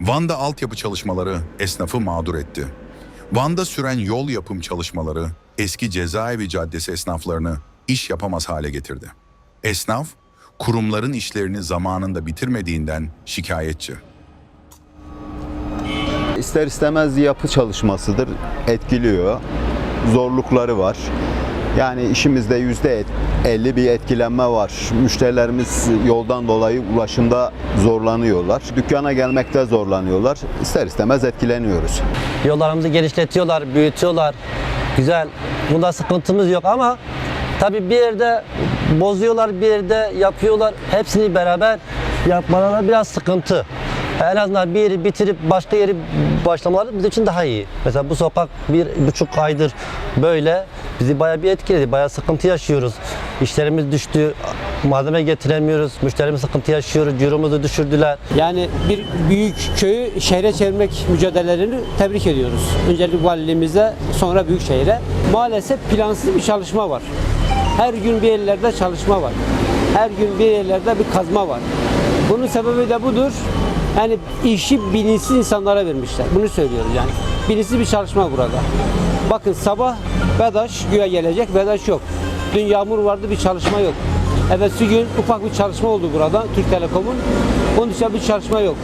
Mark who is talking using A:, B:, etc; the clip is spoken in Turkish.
A: Van'da altyapı çalışmaları esnafı mağdur etti. Van'da süren yol yapım çalışmaları eski cezaevi caddesi esnaflarını iş yapamaz hale getirdi. Esnaf, kurumların işlerini zamanında bitirmediğinden şikayetçi.
B: İster istemez yapı çalışmasıdır, etkiliyor. Zorlukları var. Yani işimizde yüzde 50 bir etkilenme var. Müşterilerimiz yoldan dolayı ulaşımda zorlanıyorlar. Dükkana gelmekte zorlanıyorlar. İster istemez etkileniyoruz.
C: Yollarımızı genişletiyorlar, büyütüyorlar. Güzel. Bunda sıkıntımız yok ama tabii bir yerde bozuyorlar, bir yerde yapıyorlar. Hepsini beraber yapmalarına biraz sıkıntı. En azından bir yeri bitirip başka yeri başlamaları bizim için daha iyi. Mesela bu sokak bir buçuk aydır böyle bizi bayağı bir etkiledi. Bayağı sıkıntı yaşıyoruz. İşlerimiz düştü. Malzeme getiremiyoruz. Müşterimiz sıkıntı yaşıyoruz. Ciromuzu düşürdüler.
D: Yani bir büyük köyü şehre çevirmek mücadelelerini tebrik ediyoruz. Öncelikle valiliğimize sonra büyük şehre. Maalesef plansız bir çalışma var. Her gün bir yerlerde çalışma var. Her gün bir yerlerde bir kazma var. Bunun sebebi de budur. Yani işi bilinçsiz insanlara vermişler. Bunu söylüyoruz yani. Bilinçsiz bir çalışma burada. Bakın sabah BEDAŞ güya gelecek. BEDAŞ yok. Dün yağmur vardı bir çalışma yok. Evet gün ufak bir çalışma oldu burada Türk Telekom'un. Onun dışında bir çalışma yok.